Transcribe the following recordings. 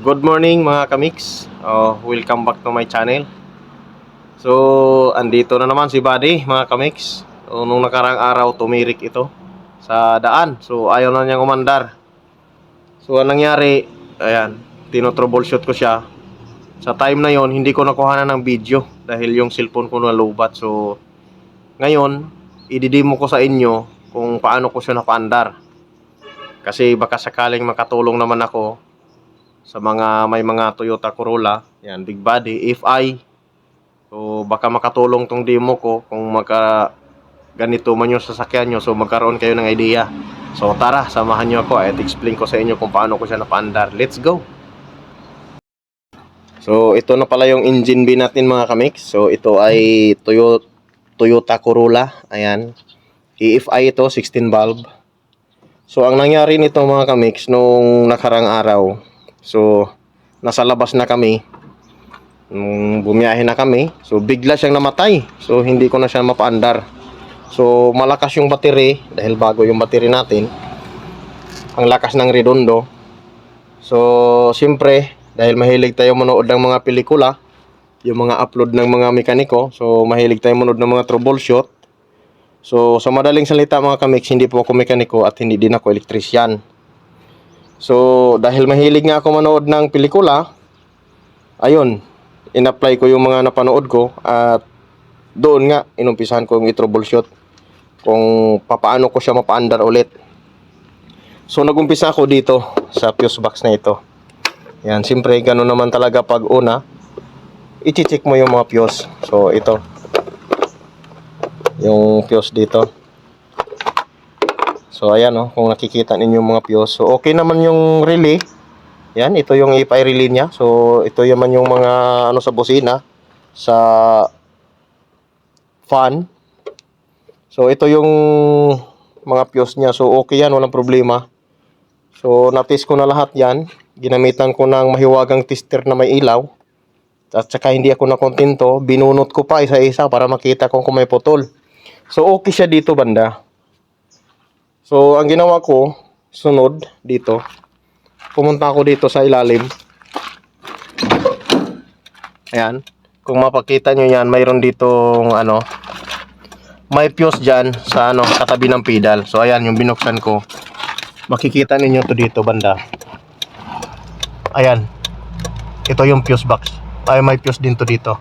Good morning mga kamix. Oh, welcome back to my channel. So, andito na naman si Buddy mga kamix. So, nung nakarang araw tumirik ito sa daan. So, ayaw na niyang umandar. So, anong nangyari? Ayan, tinotroubleshoot ko siya. Sa time na yon hindi ko nakuha na ng video dahil yung cellphone ko nalubat. So, ngayon, ididemo ko sa inyo kung paano ko siya napaandar. Kasi baka sakaling makatulong naman ako sa mga may mga Toyota Corolla, yan, big body, FI. So baka makatulong tong demo ko kung magka ganito man yung sasakyan nyo, so magkaroon kayo ng idea. So tara, samahan nyo ako at explain ko sa inyo kung paano ko siya napaandar. Let's go! So ito na pala yung engine bay natin mga kamix. So ito ay Toyota, Toyota Corolla. Ayan. EFI ito, 16 valve. So ang nangyari nito mga kamix nung nakarang araw, So, nasa labas na kami. Nung bumiyahe na kami, so bigla siyang namatay. So, hindi ko na siya mapaandar. So, malakas yung battery dahil bago yung battery natin. Ang lakas ng redondo. So, siyempre, dahil mahilig tayo manood ng mga pelikula, yung mga upload ng mga mekaniko, so mahilig tayo manood ng mga troubleshoot. So, sa madaling salita mga kamix, hindi po ako mekaniko at hindi din ako elektrisyan. So, dahil mahilig nga ako manood ng pelikula, ayun, in-apply ko yung mga napanood ko at doon nga, inumpisahan ko yung i-troubleshoot kung papaano ko siya mapaandar ulit. So, nagumpisa ako dito sa fuse box na ito. Yan, siyempre, ganun naman talaga pag una, i-check mo yung mga fuse. So, ito. Yung fuse dito. So ayan oh, kung nakikita ninyo mga fuse. So okay naman yung relay. Yan, ito yung EFI relay niya. So ito yaman yung mga ano sa busina sa fan. So ito yung mga fuse niya. So okay yan, walang problema. So na-test ko na lahat yan. Ginamitan ko ng mahiwagang tester na may ilaw. At saka hindi ako nakontento, binunot ko pa isa-isa para makita kung kung may putol. So okay siya dito banda. So, ang ginawa ko, sunod dito. Pumunta ako dito sa ilalim. Ayan. Kung mapakita nyo yan, mayroon ditong ano, may fuse dyan sa ano, katabi ng pedal. So, ayan, yung binuksan ko. Makikita ninyo to dito, banda. Ayan. Ito yung fuse box. Ay, may fuse din to dito.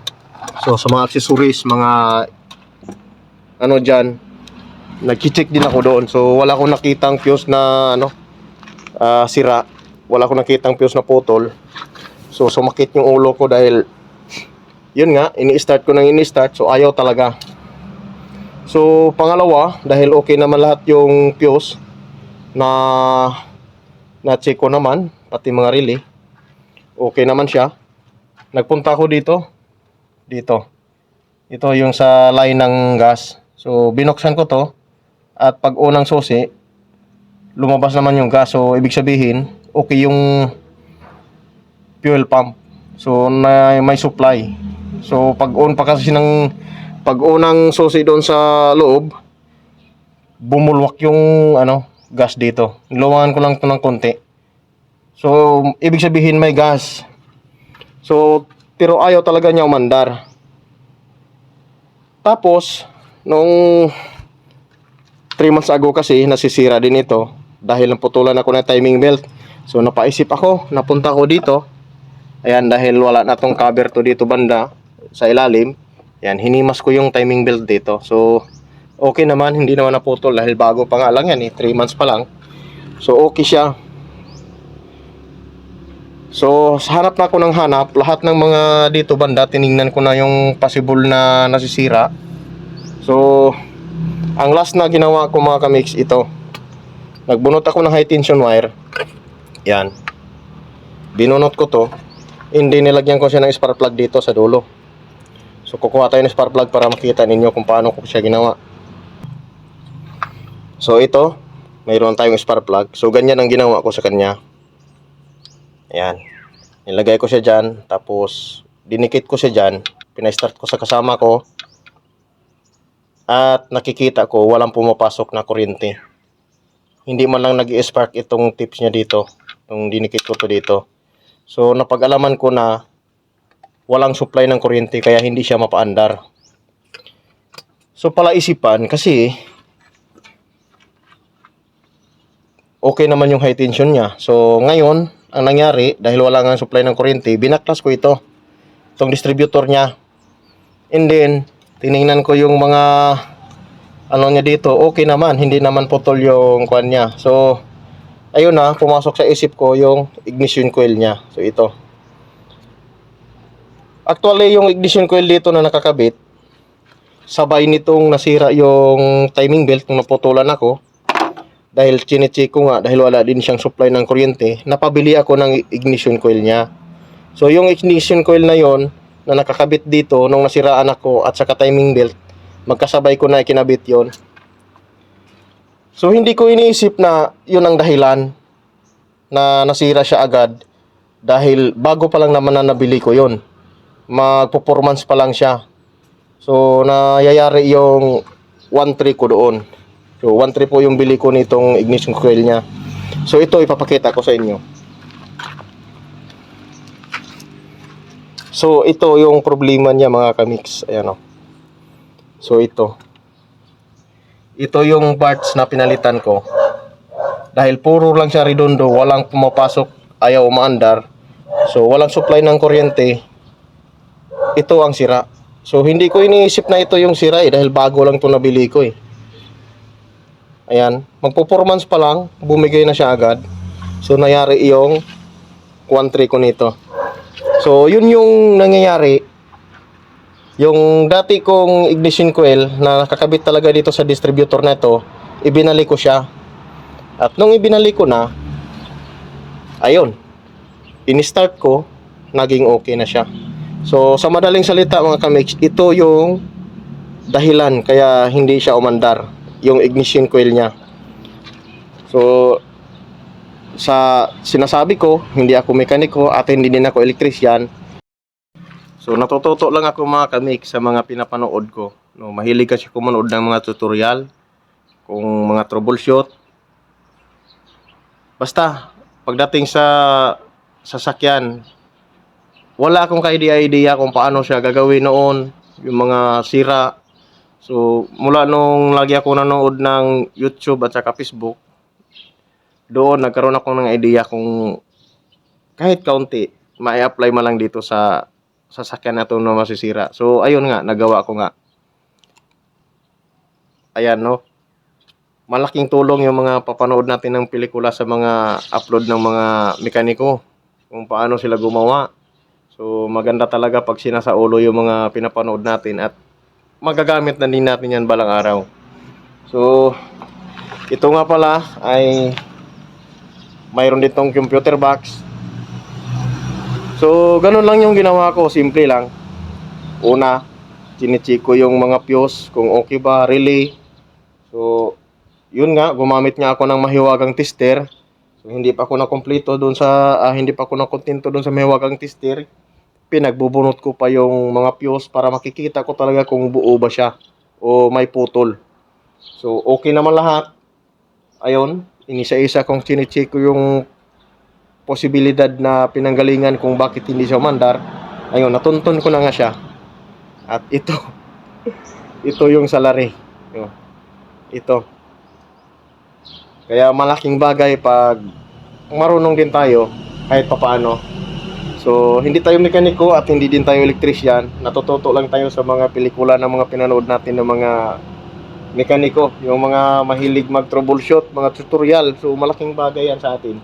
So, sa mga accessories, mga ano dyan, nag-check din ako doon. So wala akong nakitang fuse na ano ah, sira. Wala akong nakitang fuse na putol. So sumakit yung ulo ko dahil yun nga, ini-start ko nang ini-start so ayaw talaga. So pangalawa, dahil okay naman lahat yung fuse na na-check ko naman, pati mga relay. Okay naman siya. Nagpunta ako dito. Dito. Ito yung sa line ng gas. So binuksan ko to at pag unang susi, lumabas naman yung gas. So, ibig sabihin, okay yung fuel pump. So, na may supply. So, pag on pa kasi ng pag unang susi doon sa loob, bumulwak yung ano, gas dito. Niluwangan ko lang ito ng konti. So, ibig sabihin may gas. So, pero ayaw talaga niya umandar. Tapos, nung 3 months ago kasi nasisira din ito dahil naputulan ako ng timing belt. So napaisip ako, napunta ko dito. Ayan dahil wala na tong cover to dito banda sa ilalim. Ayan, hinimas ko yung timing belt dito. So okay naman, hindi naman naputol dahil bago pa nga lang yan eh, 3 months pa lang. So okay siya. So hanap na ako ng hanap, lahat ng mga dito banda tiningnan ko na yung possible na nasisira. So ang last na ginawa ko mga kamix ito. Nagbunot ako ng high tension wire. Yan. Binunot ko to. Hindi nilagyan ko siya ng spark plug dito sa dulo. So kukuha tayo ng spark plug para makita ninyo kung paano ko siya ginawa. So ito, mayroon tayong spark plug. So ganyan ang ginawa ko sa kanya. Ayan. Nilagay ko siya dyan. Tapos dinikit ko siya dyan. Pinastart ko sa kasama ko at nakikita ko walang pumapasok na kuryente. Hindi man lang nag-spark itong tips niya dito. Itong dinikit ko to dito. So napag-alaman ko na walang supply ng kuryente kaya hindi siya mapaandar. So pala isipan kasi okay naman yung high tension niya. So ngayon, ang nangyari dahil wala nga supply ng kuryente, binaklas ko ito. Itong distributor niya. And then tiningnan ko yung mga ano niya dito, okay naman, hindi naman putol yung kwan niya. So ayun na, pumasok sa isip ko yung ignition coil niya. So ito. Actually, yung ignition coil dito na nakakabit, sabay nitong nasira yung timing belt nung naputulan ako. Dahil chinecheck ko nga, dahil wala din siyang supply ng kuryente, napabili ako ng ignition coil niya. So yung ignition coil na yon na nakakabit dito nung nasiraan ako at saka timing belt, magkasabay ko na ikinabit yon. So hindi ko iniisip na yun ang dahilan na nasira siya agad dahil bago pa lang naman na nabili ko yon. Magpo-performance pa lang siya. So nayayari yung 1.3 ko doon. So 1.3 po yung bili ko nitong ignition coil niya. So ito ipapakita ko sa inyo. So ito yung problema niya mga kamix. Ayan o. So ito. Ito yung parts na pinalitan ko. Dahil puro lang siya redondo, walang pumapasok, ayaw umaandar. So walang supply ng kuryente. Ito ang sira. So hindi ko iniisip na ito yung sira eh dahil bago lang ito nabili ko eh. Ayan, magpo-performance pa lang, bumigay na siya agad. So nangyari yung 1.3 ko nito. So yun yung nangyayari. Yung dati kong ignition coil na nakakabit talaga dito sa distributor na ito, ibinalik ko siya. At nung ibinalik ko na, ayun, in-start ko, naging okay na siya. So, sa madaling salita mga kamix, ito yung dahilan kaya hindi siya umandar, yung ignition coil niya. So, sa sinasabi ko, hindi ako mekaniko at hindi din ako elektrisyan. So, natututo lang ako mga kamix sa mga pinapanood ko. No, mahilig kasi ako manood ng mga tutorial, kung mga troubleshoot. Basta, pagdating sa sasakyan, wala akong ka-idea kung paano siya gagawin noon, yung mga sira. So, mula nung lagi ako nanood ng YouTube at saka Facebook, doon nagkaroon ako ng idea kung kahit kaunti, ma-apply man lang dito sa sasakyan na ito na masisira. So, ayun nga, nagawa ko nga. Ayan, no? Malaking tulong yung mga papanood natin ng pelikula sa mga upload ng mga mekaniko kung paano sila gumawa. So, maganda talaga pag sinasaulo yung mga pinapanood natin at magagamit na din natin yan balang araw. So, ito nga pala ay mayroon ditong computer box. So, ganun lang yung ginawa ko. Simple lang. Una, chinecheck ko yung mga fuse kung okay ba, relay. So, yun nga, gumamit nga ako ng mahiwagang tester. So, hindi pa ako nakompleto doon sa, ah, hindi pa ako nakontento doon sa mahiwagang tester. Pinagbubunot ko pa yung mga fuse para makikita ko talaga kung buo ba siya o may putol. So, okay naman lahat. Ayun, inisa-isa kong chinecheck ko yung posibilidad na pinanggalingan kung bakit hindi siya umandar. Ayun, natuntun ko na nga siya. At ito, ito yung salary. Ito. Kaya malaking bagay pag marunong din tayo kahit papaano. So, hindi tayo mekaniko at hindi din tayo elektrisyan. Natututo lang tayo sa mga pelikula na mga pinanood natin ng mga mekaniko, yung mga mahilig mag-troubleshoot, mga tutorial. So, malaking bagay yan sa atin.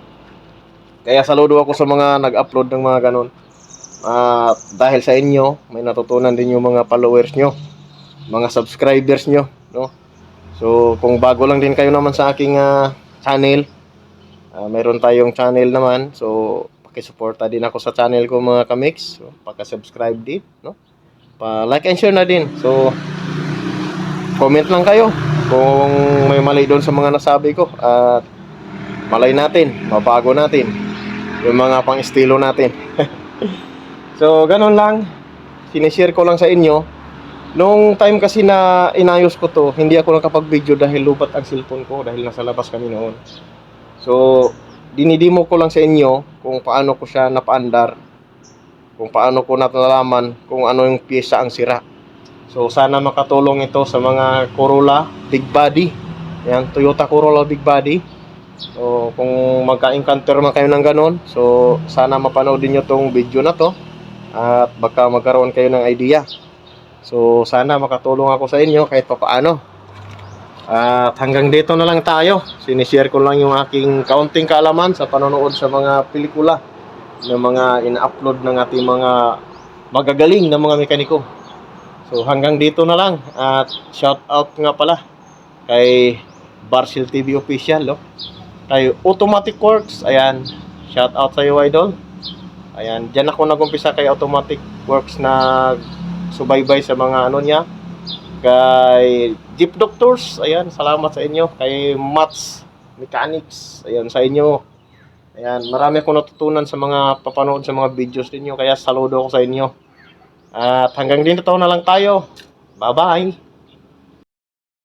Kaya saludo ako sa mga nag-upload ng mga ganon. At dahil sa inyo, may natutunan din yung mga followers nyo, mga subscribers nyo, no? So, kung bago lang din kayo naman sa aking ah, channel, ah, mayroon tayong channel naman. So, pakisuporta din ako sa channel ko mga kamix. So, paka-subscribe din, no? Pa-like and share na din. So, comment lang kayo kung may mali doon sa mga nasabi ko at malay natin, mabago natin yung mga pang estilo natin. so, ganun lang. Sinishare ko lang sa inyo. Nung time kasi na inayos ko to, hindi ako nakapag-video dahil lubat ang cellphone ko dahil nasa labas kami noon. So, dinidimo ko lang sa inyo kung paano ko siya napaandar, kung paano ko nalalaman kung ano yung pyesa ang sira. So sana makatulong ito sa mga Corolla Big Body. Yan, Toyota Corolla Big Body. So kung magka-encounter man kayo ng ganon, so sana mapanood niyo tong video na to at baka magkaroon kayo ng idea. So sana makatulong ako sa inyo kahit papaano. At hanggang dito na lang tayo. Sinishare ko lang yung aking kaunting kaalaman sa panonood sa mga pelikula ng mga ina-upload ng ating mga magagaling na mga mekaniko. So hanggang dito na lang at shout out nga pala kay Barcel TV official, no? Kay Automatic Works, ayan. Shout out sa iyo, idol. Ayan, diyan ako nagumpisa kay Automatic Works na subaybay sa mga ano niya. Kay Jeep Doctors, ayan, salamat sa inyo. Kay Mats Mechanics, ayan, sa inyo. Ayan, marami akong natutunan sa mga papanood sa mga videos ninyo, kaya saludo ako sa inyo. At hanggang dito na lang tayo. Bye-bye!